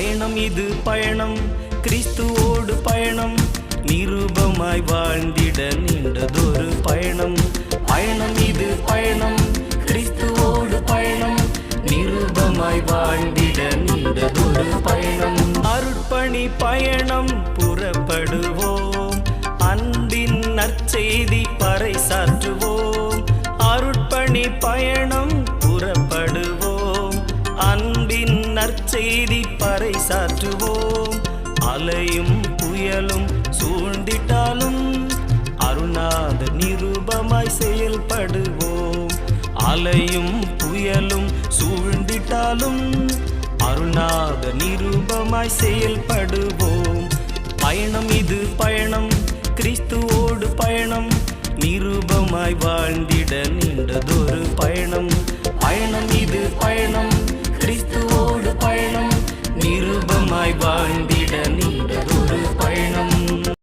பயணம் இது பயணம். கிறிஸ்துவோடு பயணம். நிரூபமாய் வாழ்ந்திட நீண்டதொரு பயணம். பயணம் இது பயணம். கிறிஸ்துவோடு பயணம். நிரூபமாய் வாழ்ந்திட நீண்டதொரு பயணம். அருட்பணி பயணம் புறப்படுவோம். அன்பின் நற்செய்தி பறைசாற்றுவோம் அருட்பணி பயணம் புறப்படுவோம். அன்பின் நற்செய்தி பறைசாற்றுவோம் அலையும் புயலும் சூழ்ந்திட்டாலும் அருணாத நிருபமாய் செயல்படுவோம். அலையும் புயலும் சூழ்ந்திட்டாலும் அருணாத நிருபமாய் செயல்படுவோம். பயணம் இது பயணம் கிறிஸ்துவோடு பயணம் நிருபமாய் வாழ்ந்திட நீண்டதொரு பயணம். பயணம் இது பயணம் my bang